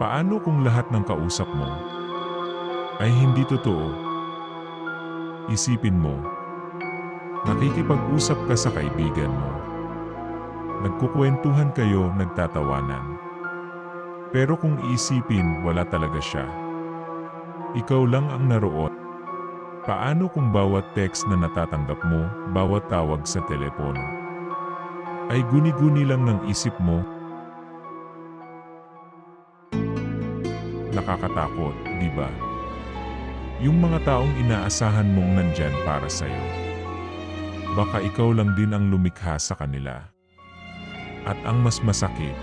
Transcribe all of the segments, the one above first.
Paano kung lahat ng kausap mo ay hindi totoo? Isipin mo, nakikipag-usap ka sa kaibigan mo. Nagkukwentuhan kayo, nagtatawanan. Pero kung isipin, wala talaga siya. Ikaw lang ang naroon. Paano kung bawat text na natatanggap mo, bawat tawag sa telepono, ay guni-guni lang ng isip mo? Nakakatakot, di ba? Yung mga taong inaasahan mong nandyan para sa'yo. Baka ikaw lang din ang lumikha sa kanila. At ang mas masakit,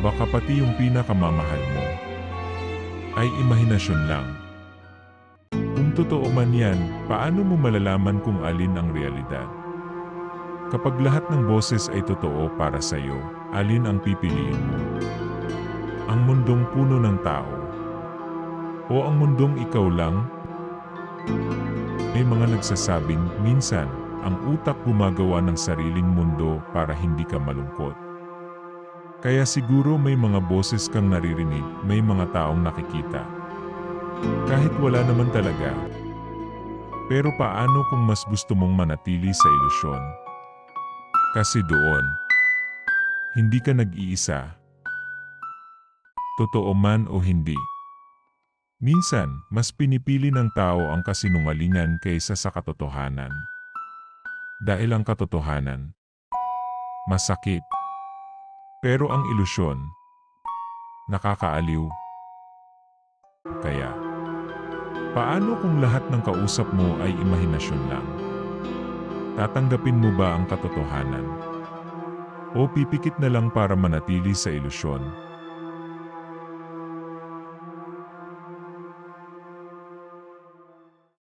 baka pati yung pinakamamahal mo, ay imahinasyon lang. Kung totoo man yan, paano mo malalaman kung alin ang realidad? Kapag lahat ng boses ay totoo para sa iyo, alin ang pipiliin mo? Ang mundong puno ng tao? O ang mundong ikaw lang? May mga nagsasabing, minsan, ang utak gumagawa ng sariling mundo para hindi ka malungkot. Kaya siguro may mga boses kang naririnig, may mga taong nakikita. Kahit wala naman talaga. Pero paano kung mas gusto mong manatili sa ilusyon? Kasi doon, hindi ka nag-iisa. Totoo man o hindi. Minsan, mas pinipili ng tao ang kasinungalingan kaysa sa katotohanan. Dahil ang katotohanan, masakit. Pero ang ilusyon, nakakaaliw. Kaya, paano kung lahat ng kausap mo ay imahinasyon lang? Tatanggapin mo ba ang katotohanan? O pipikit na lang para manatili sa ilusyon?